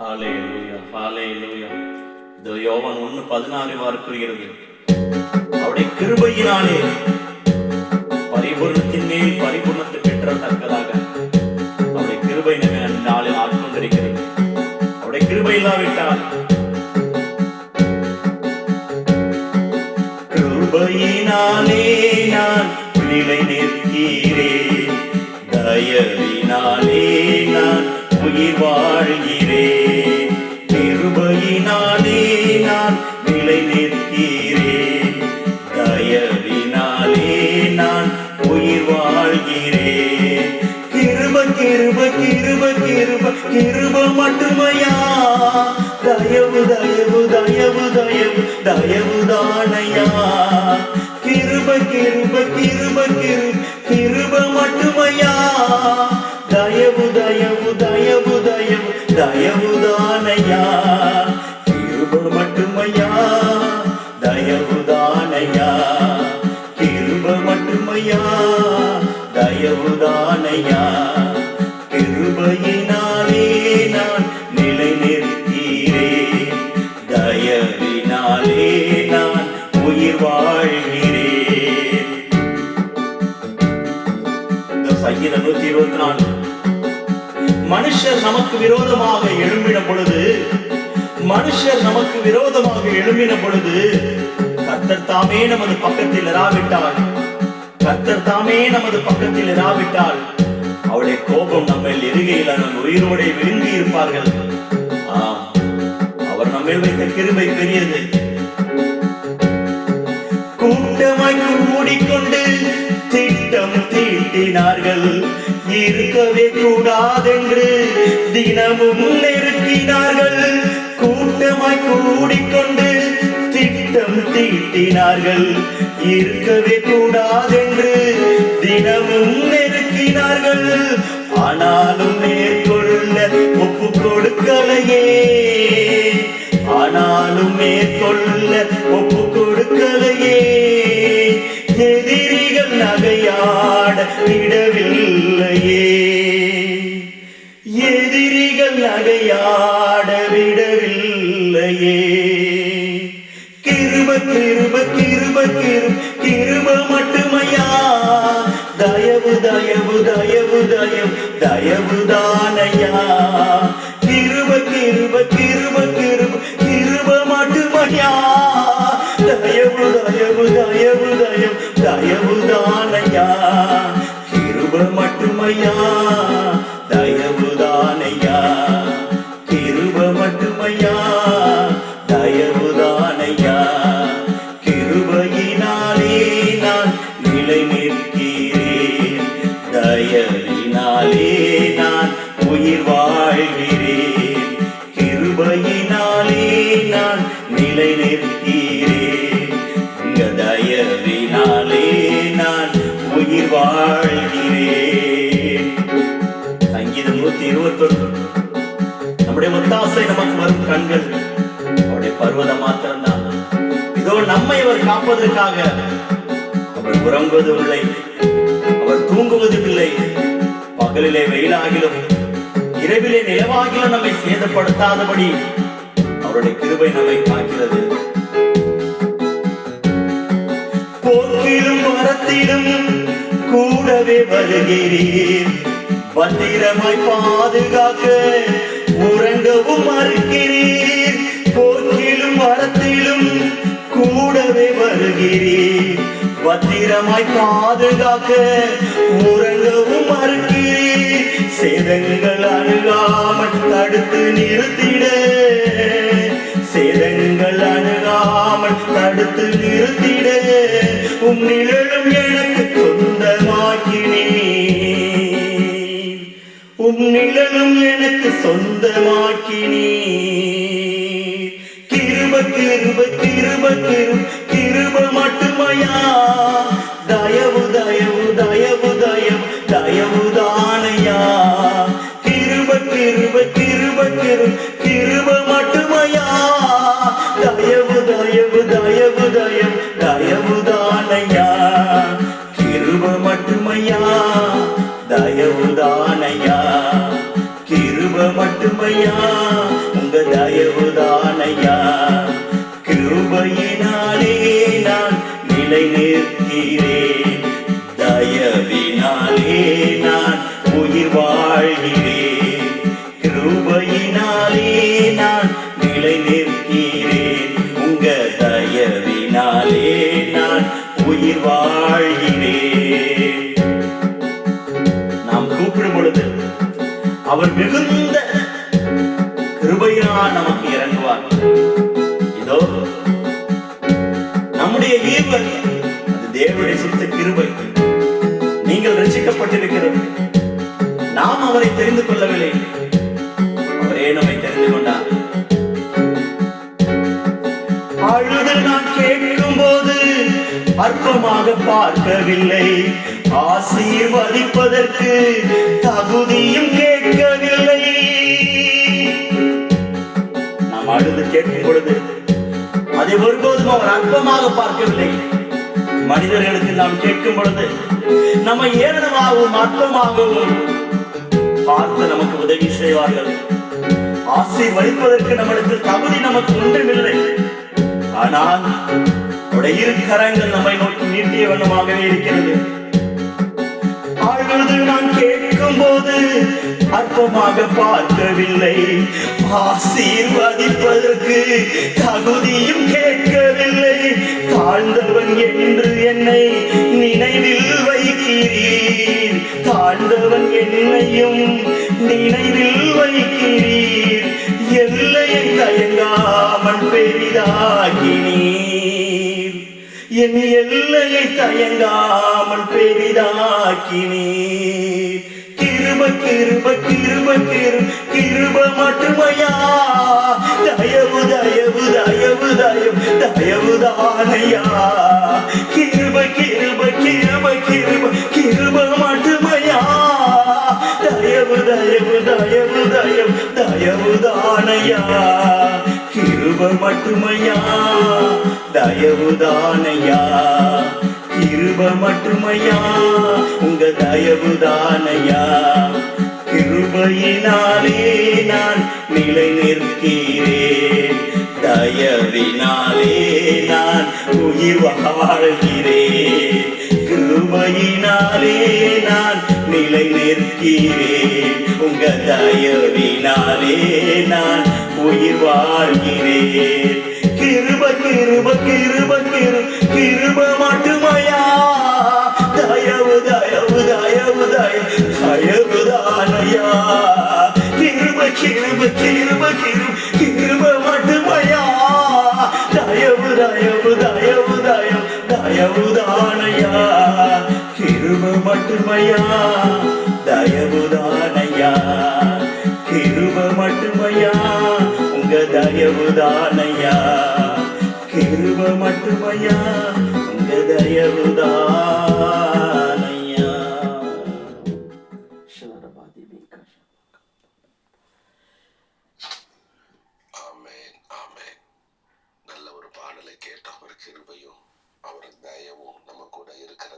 ஹalleluya ஹalleluya. இந்த யோவான் ஒன்று பதினாறு வார்க்குகிறது அவருடைய கிருபையினாலே பரிபூர்ணத்தின் மேல் பரிபூர்ணத்தை பெற்றத்தக்கதாக அவருடைய கிருபை நம்மை நாளில் ஆட்கொண்டிருக்கிறது அவருடைய கிருபை இல்லாவிட்டால் கிருபையினாலே நான் நிலை நிற்கிறேன் தயவினாலே நான் உயிர் வாழ்கிறேன் கிருபையினாலே நான் நிலை நிற்கிறேன் தயவினாலே நான் உயிர் வாழ்கிறேன் கிருப கிருப கிருப கிருப கிருப மட்டுமையா? தயவு தயவு தயவு தயவு தயவு தானையா? கிருப கிருப கிருப கிருப தானையா கிருபையினாலே நான் நிலை நிற்கிறேன் தயவினாலே நான் உயிர் வாழ்கிறேன். சங்கீதம் நூத்தி இருபத்தி நாலு மனுஷர் நமக்கு விரோதமாக எழும்பின பொழுது மனுஷர் நமக்கு விரோதமாக எழும்பின பொழுது கத்தர் தாமே நமது பக்கத்தில் இராவிட்டால் கத்தர் தாமே நமது பக்கத்தில் இராவிட்டால் அவருடைய கோபம் நம்ம இருகையில் நம் உயிரோടെ விழுங்கி இருப்பார்கள். ஆம் அவர் நம்மேல் வைத்த கிருபை பெரியது. கூட்டமாய் கூடிக்கொண்டு திட்டம் தீட்டினார்கள். இருக்கவே கூடாதென்று தினமும் நெருக்கினார்கள். கூட்டமாய் கூடிக்கொண்டு திட்டம் தீட்டினார்கள். இருக்கவே கூடாதென்று தினமும் பேசினார்கள். ஆனாலும் மேற்கொள்ள ஒப்பு கொடுக்கலையே ஆனாலும் மேற்கொள்ள ஒப்பு தயவு நம்முடைய நமக்கு வரும் கண்கள். அவருடைய பர்வதம் மாத்திரம்தான். இதோ நம்மை அவர் காப்பதற்காக. அவர் உறங்குவதில்லை அவர் தூங்குவதுமில்லை பகலிலே வெயிலாகிலும் இரவிலே நிலவாகிலும் நம்மை சேதப்படுத்தாதபடி அவருடைய கிருபை நம்மை காக்கிறது. போக்கிலும் மரத்திலும் கூடவே வருகிறீர். பத்திரமாய் பாதுகாக்க உறங்கவும் மறுக்கிறீர். போக்கிலும் மரத்திலும் கூடவே வருகிறீர். பத்திரமாய் பாதுகாக்க உறங்கவும் மறுக்கிறீர். சேதங்கள் அணுகாமல் தடுத்து நிறுத்திட. சேதங்கள் அணுகாமல் தடுத்து நிறுத்திட. உன் நிழலும் எனக்கு நிழலும் எனக்கு சொந்தமாக்கினே கிருப கிருப கிருப கிருப கிருப அவர் மிகுந்த கிருபையினால் நமக்கு இறங்குவார். இதோ நம்முடைய ஈர்வர் அது தேவனுடைய சுத்த கிருபை. நீங்கள் ரசிக்கப்பட்டிருக்கிறது நாம் அவரை தெரிந்து கொள்ளவில்லை. அவரே நம்மை தெரிந்து கொண்டார். அழுது நான் கேட்கும் போது அற்பமாக பார்க்கவில்லை. ஆசீர்வதிப்பதற்கு தகுதியும் கேட்கும் பொழுது அதை ஒருபோதும் அவர் அற்பமாக பார்க்கவில்லை. மனிதர்களுக்கு நாம் கேட்கும் பொழுது நம்ம ஏளனமாகவும் அற்பமாகவும் பார்த்து நமக்கு உதவி செய்வார்கள். ஆசீர்வதிப்பதற்கு நம்மளுக்கு தகுதி நமக்கு ஒன்றுமில்லை. ஆனால் அவருடைய இரு கரங்கள் நம்மை நோக்கி நீட்டிய வண்ணமாகவே இருக்கிறது. நான் கேட்கும் போது அற்பமாக பார்க்கவில்லை ஆசீர்வதிப்பதற்கு தகுதியும் கேட்கவில்லை. தாழ்ந்தவன் என்று என்னை நினைவில் வைக்கிறீர். தாழ்ந்தவன் என்னையும் நினைவில் வைக்கிறீர். எல்லையை தயங்காமல் பெரிதாக்கினீர். என் எல்லையை தயங்காமல் பெரிதாக்கினீர். கிருப கிருப கிருப கிரு கிருப மட்டுமையா? தயவு தயவு தயவு தயவு தயவு தானையா? கிருப கிருப கிருப கிருப கிருப மட்டுமையா? தயவு தயவு தயவு தயவு தயவு தானையா? கிருப மட்டுமையா? தயவு தானையா? கிருப மட்டுமையா? உங்க தயவுதானையா கிருபையினாலே நான் நிலை நிற்கிறேன் தயவினாலே நான் உயிர் வாழ்கிறேன். கிருபையினாலே நான் நிலை நிற்கிறேன் உங்க தயவினாலே நான் உயிர் வாழ்கிறேன். கிருப கிருப கிருப. தயவுதானையா? கிருப மட்டுமையா? தயவுதானையா? கிருப மட்டுமையா? உங்க தயவுதானையா? கிருப மட்டுமையா? உங்க தயவுதான்